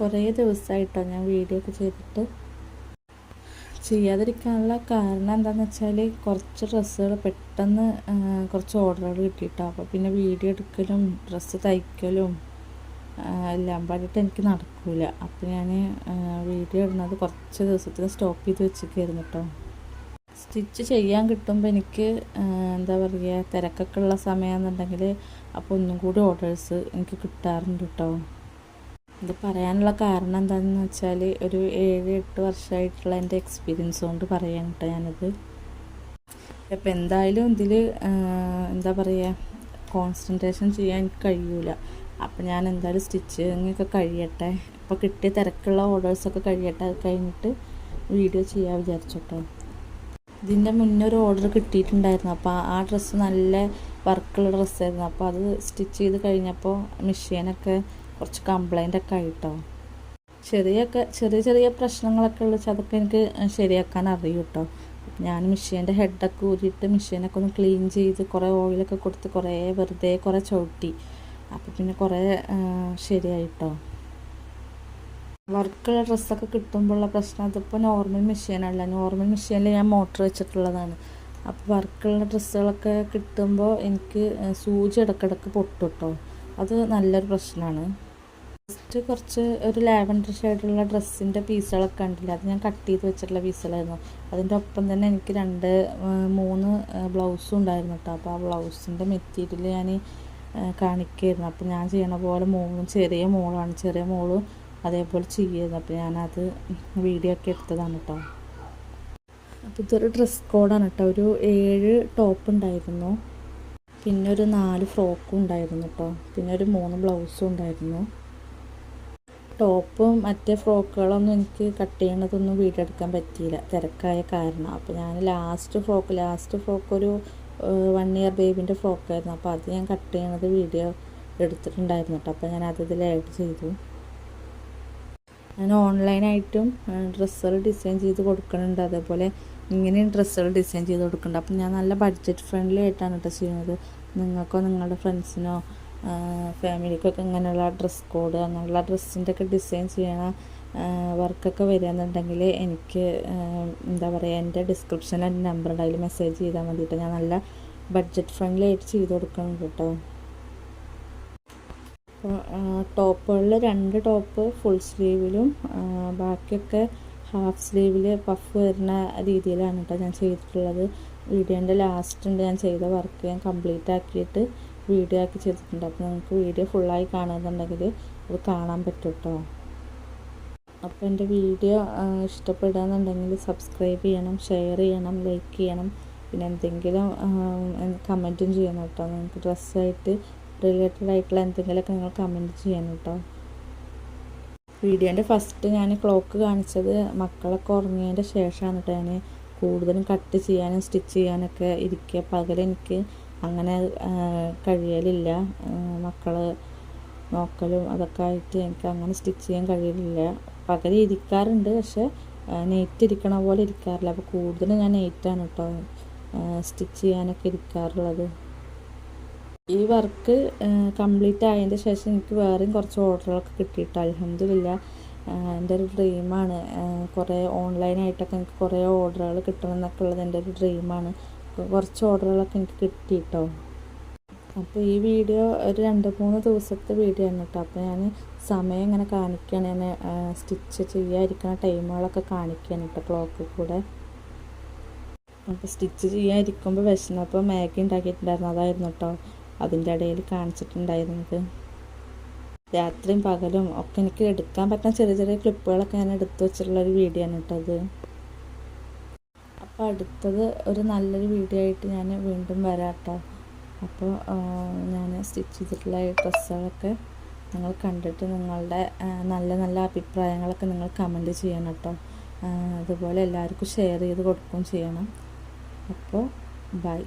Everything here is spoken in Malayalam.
കുറേ ദിവസമായിട്ടോ ഞാൻ വീഡിയോ ഒക്കെ ചെയ്തിട്ട്. ചെയ്യാതിരിക്കാനുള്ള കാരണം എന്താണെന്ന് വെച്ചാൽ കുറച്ച് ഡ്രസ്സുകൾ പെട്ടെന്ന് കുറച്ച് ഓർഡറുകൾ കിട്ടിയിട്ടോ അപ്പോൾ പിന്നെ വീഡിയോ എടുക്കലും ഡ്രസ്സ് തയ്ക്കലും എല്ലാം പാടിയിട്ട് എനിക്ക് നടക്കില്ല അപ്പോൾ ഞാൻ വീഡിയോ ഇടുന്നത് കുറച്ച് ദിവസത്തിന് സ്റ്റോപ്പ് ചെയ്ത് വെച്ചിരിക്കുകയായിരുന്നു കേട്ടോ. സ്റ്റിച്ച് ചെയ്യാൻ കിട്ടുമ്പോൾ എനിക്ക് എന്താ പറയുക തിരക്കൊക്കെ ഉള്ള സമയമാണെന്നുണ്ടെങ്കിൽ അപ്പോൾ ഒന്നും കൂടി ഓർഡേഴ്സ് എനിക്ക് കിട്ടാറുണ്ട് കേട്ടോ. ഇത് പറയാനുള്ള കാരണം എന്താണെന്ന് വെച്ചാൽ ഒരു ഏഴ് എട്ട് വർഷമായിട്ടുള്ള എന്റെ എക്സ്പീരിയൻസ് കൊണ്ട് പറയാൻ കേട്ടോ ഞാനത്. അപ്പം എന്തായാലും ഇതിൽ എന്താ പറയുക കോൺസെൻട്രേഷൻ ചെയ്യാൻ എനിക്ക് കഴിയൂല. അപ്പം ഞാൻ എന്തായാലും സ്റ്റിച്ചിങ്ങൊക്കെ കഴിയട്ടെ. ഇപ്പോൾ കിട്ടിയ തിരക്കുള്ള ഓർഡേഴ്സൊക്കെ കഴിയട്ടെ അത് കഴിഞ്ഞിട്ട് വീഡിയോ ചെയ്യാൻ വിചാരിച്ചോട്ടോ ഇതിന്റെ മുന്നേ ഒരു ഓർഡർ കിട്ടിയിട്ടുണ്ടായിരുന്നു. അപ്പോൾ ആ ഡ്രസ്സ് നല്ല വർക്കുള്ള ഡ്രസ്സായിരുന്നു അപ്പോൾ അത് സ്റ്റിച്ച് ചെയ്ത് കഴിഞ്ഞപ്പോൾ മെഷീനൊക്കെ കുറച്ച് കംപ്ലൈന്റ് ഒക്കെ ആയിട്ടോ. ചെറിയൊക്കെ ചെറിയ ചെറിയ പ്രശ്നങ്ങളൊക്കെ ഉള്ള അതൊക്കെ എനിക്ക് ശരിയാക്കാൻ അറിയും കേട്ടോ ഞാൻ മെഷീന്റെ ഹെഡൊക്കെ ഊരിയിട്ട് മെഷീനൊക്കെ ഒന്ന് ക്ലീൻ ചെയ്ത് കുറേ ഓയിലൊക്കെ കൊടുത്ത് കുറേ വെറുതെ കുറേ ചവിട്ടി. അപ്പോൾ പിന്നെ കുറേ ശരിയായിട്ടോ. വർക്കുള്ള ഡ്രസ്സൊക്കെ കിട്ടുമ്പോഴുള്ള പ്രശ്നം അതിപ്പോൾ നോർമൽ മെഷീനല്ല നോർമൽ മെഷീനിൽ ഞാൻ മോട്ടർ വെച്ചിട്ടുള്ളതാണ്. അപ്പോൾ വർക്കുള്ള ഡ്രസ്സുകളൊക്കെ കിട്ടുമ്പോൾ എനിക്ക് സൂചി ഇടക്കിടക്ക് പൊട്ടും കേട്ടോ അത് നല്ലൊരു പ്രശ്നമാണ് ഫസ്റ്റ് കുറച്ച് ഒരു ലാവൻഡർ ഷെയ്ഡുള്ള ഡ്രസ്സിന്റെ പീസുകളൊക്കെ ഉണ്ടല്ലോ അത് ഞാൻ കട്ട് ചെയ്ത് വെച്ചിട്ടുള്ള പീസുകളായിരുന്നു. അതിന്റെ ഒപ്പം തന്നെ എനിക്ക് രണ്ട് മൂന്ന് ബ്ലൗസും ഉണ്ടായിരുന്നു കേട്ടോ. അപ്പോൾ ആ ബ്ലൗസിന്റെ മെറ്റീരിയൽ ഞാൻ കാണിക്കുമായിരുന്നു അപ്പോൾ ഞാൻ ചെയ്യണ പോലെ മോളും ചെറിയ മോളാണ്. ചെറിയ മോളും അതേപോലെ ചെയ്യുമായിരുന്നു അപ്പോൾ ഞാനത് വീഡിയോ ഒക്കെ എടുത്തതാണ് കേട്ടോ. അപ്പോൾ ഇതൊരു ഡ്രസ് കോഡാണ് കേട്ടോ. ഒരു ഏഴ് ടോപ്പ് ഉണ്ടായിരുന്നു. പിന്നെ ഒരു നാല് ഫ്രോക്കും ഉണ്ടായിരുന്നു കേട്ടോ. പിന്നെ ഒരു മൂന്ന് ബ്ലൗസും ഉണ്ടായിരുന്നു. ടോപ്പും മറ്റേ ഫ്രോക്കുകളൊന്നും എനിക്ക് കട്ട് ചെയ്യണതൊന്നും വീടെടുക്കാൻ പറ്റിയില്ല. തിരക്കായ കാരണം. അപ്പോൾ ഞാൻ ലാസ്റ്റ് ഫ്രോക്ക് ലാസ്റ്റ് ഫ്രോക്ക് ഒരു വൺ ഇയർ ബേബിന്റെ ഫ്രോക്കായിരുന്നു അപ്പോൾ അത് ഞാൻ കട്ട് ചെയ്യണത് വീഡിയോ എടുത്തിട്ടുണ്ടായിരുന്നു കേട്ടോ. അപ്പോൾ ഞാൻ അത് ആഡ് ചെയ്തു. ഞാൻ ഓൺലൈനായിട്ടും ഡ്രസ്സുകൾ ഡിസൈൻ ചെയ്ത് കൊടുക്കുന്നുണ്ട് അതേപോലെ ഇങ്ങനെയും ഡ്രസ്സുകൾ ഡിസൈൻ ചെയ്ത് കൊടുക്കുന്നുണ്ട് അപ്പം ഞാൻ നല്ല ബഡ്ജറ്റ് ഫ്രണ്ട്ലി ആയിട്ടാണ് കേട്ടോ ചെയ്യുന്നത്. നിങ്ങൾക്കോ നിങ്ങളുടെ ഫ്രണ്ട്സിനോ ഫാമിലിക്കൊക്കെ ഇങ്ങനെയുള്ള ഡ്രസ് കോഡ് അങ്ങനെയുള്ള ഡ്രസ്സിന്റെ ഒക്കെ ഡിസൈൻ ചെയ്യണ വർക്കൊക്കെ വരികയെന്നുണ്ടെങ്കിൽ എനിക്ക് എന്താ പറയുക എന്റെ ഡിസ്ക്രിപ്ഷനിൽ എന്റെ നമ്പർ ഉണ്ട് മെസ്സേജ് ചെയ്താൽ മതിയിട്ട് ഞാൻ നല്ല ബഡ്ജറ്റ് ഫ്രണ്ട്ലി ആയിട്ട് ചെയ്ത് കൊടുക്കുന്നുണ്ട് കേട്ടോ. അപ്പോൾ ടോപ്പുകളിൽ രണ്ട് ടോപ്പ് ഫുൾ സ്ലീവിലും ബാക്കിയൊക്കെ ഹാഫ് സ്ലീവിൽ പഫ് വരുന്ന രീതിയിലാണ് കേട്ടോ ഞാൻ ചെയ്തിട്ടുള്ളത്. വീഡിയോന്റെ ലാസ്റ്റ് ഉണ്ട് ഞാൻ ചെയ്ത വർക്ക് ഞാൻ കംപ്ലീറ്റ് ആക്കിയിട്ട് വീഡിയോ ആക്കി ചെയ്തിട്ടുണ്ട്. അപ്പോൾ നിങ്ങൾക്ക് വീഡിയോ ഫുള്ളായി കാണുന്നുണ്ടെങ്കിൽ അത് കാണാൻ പറ്റും കേട്ടോ അപ്പോൾ എന്റെ വീഡിയോ ഇഷ്ടപ്പെടുകയെന്നുണ്ടെങ്കിൽ സബ്സ്ക്രൈബ് ചെയ്യണം ഷെയർ ചെയ്യണം ലൈക്ക് ചെയ്യണം. പിന്നെ എന്തെങ്കിലും കമന്റും ചെയ്യണം കേട്ടോ. നിങ്ങൾക്ക് ഡ്രസ്സായിട്ട് റിലേറ്റഡ് ആയിട്ടുള്ള എന്തെങ്കിലുമൊക്കെ നിങ്ങൾ കമന്റ് ചെയ്യണം കേട്ടോ. വീഡിയോന്റെ ഫസ്റ്റ് ഞാൻ ക്ലോക്ക് കാണിച്ചത് മക്കളൊക്കെ ഉറങ്ങിയതിന്റെ ശേഷമാണ് കേട്ടോ ഞാൻ കൂടുതലും കട്ട് ചെയ്യാനും സ്റ്റിച്ച് ചെയ്യാനൊക്കെ ഇരിക്കുക. പകൽ എനിക്ക് അങ്ങനെ കഴിയലില്ല. മക്കൾ നോക്കലും അതൊക്കെ ആയിട്ട് എനിക്ക് അങ്ങനെ സ്റ്റിച്ച് ചെയ്യാൻ കഴിയലില്ല. പകരം ഇരിക്കാറുണ്ട് പക്ഷെ നെയ്റ്റ് ഇരിക്കണ പോലെ ഇരിക്കാറില്ല. അപ്പോൾ കൂടുതലും ഞാൻ നെയ്റ്റാണ് കേട്ടോ സ്റ്റിച്ച് ചെയ്യാനൊക്കെ ഇരിക്കാറുള്ളത്. ഈ വർക്ക് കംപ്ലീറ്റ് ആയതിന്റെ ശേഷം എനിക്ക് വേറെയും കുറച്ച് ഓർഡറുകളൊക്കെ കിട്ടിയിട്ട്. അലഹമില്ല എന്റെ ഒരു ഡ്രീമാണ്. കുറേ ഓൺലൈനായിട്ടൊക്കെ എനിക്ക് കുറേ ഓർഡറുകൾ കിട്ടണം എന്നൊക്കെ ഉള്ളത് എന്റെ ഒരു ഡ്രീമാണ്. കുറച്ച് ഓർഡറുകളൊക്കെ എനിക്ക് കിട്ടി കേട്ടോ അപ്പോൾ ഈ വീഡിയോ ഒരു രണ്ട് മൂന്ന് ദിവസത്തെ വീഡിയോ ആണ് കേട്ടോ. അപ്പോൾ ഞാൻ സമയം ഇങ്ങനെ കാണിക്കുകയാണ് ഞാൻ സ്റ്റിച്ച് ചെയ്യാതിരിക്കുന്ന ടൈമുകളൊക്കെ കാണിക്കുകയാണ് കേട്ടോ ക്ലോക്ക് കൂടെ. അപ്പോൾ സ്റ്റിച്ച് ചെയ്യാതിരിക്കുമ്പോൾ വിശന്നപ്പോൾ മാഗി ഉണ്ടാക്കിയിട്ടുണ്ടായിരുന്നു. അതായിരുന്നു കേട്ടോ അതിന്റെ ഇടയിൽ കാണിച്ചിട്ടുണ്ടായിരുന്നത്. രാത്രിയും പകലും ഒക്കെ എനിക്ക് എടുക്കാൻ പറ്റുന്ന ചെറിയ ചെറിയ ക്ലിപ്പുകളൊക്കെ ഞാൻ എടുത്തു വെച്ചിട്ടുള്ള ഒരു വീഡിയോ ആണ് കേട്ടോ അത്. അപ്പോൾ അടുത്തത് ഒരു നല്ലൊരു വീഡിയോ ആയിട്ട് ഞാൻ വീണ്ടും വരാം കേട്ടോ അപ്പോൾ ഞാൻ സ്റ്റിച്ച് ചെയ്തിട്ടുള്ള ഡ്രസ്സുകളൊക്കെ നിങ്ങൾ കണ്ടിട്ട് നിങ്ങളുടെ നല്ല നല്ല അഭിപ്രായങ്ങളൊക്കെ നിങ്ങൾ കമന്റ് ചെയ്യണം കേട്ടോ. അതുപോലെ എല്ലാവർക്കും ഷെയർ ചെയ്ത് കൊടുക്കുകയും ചെയ്യണം. അപ്പോൾ ബൈ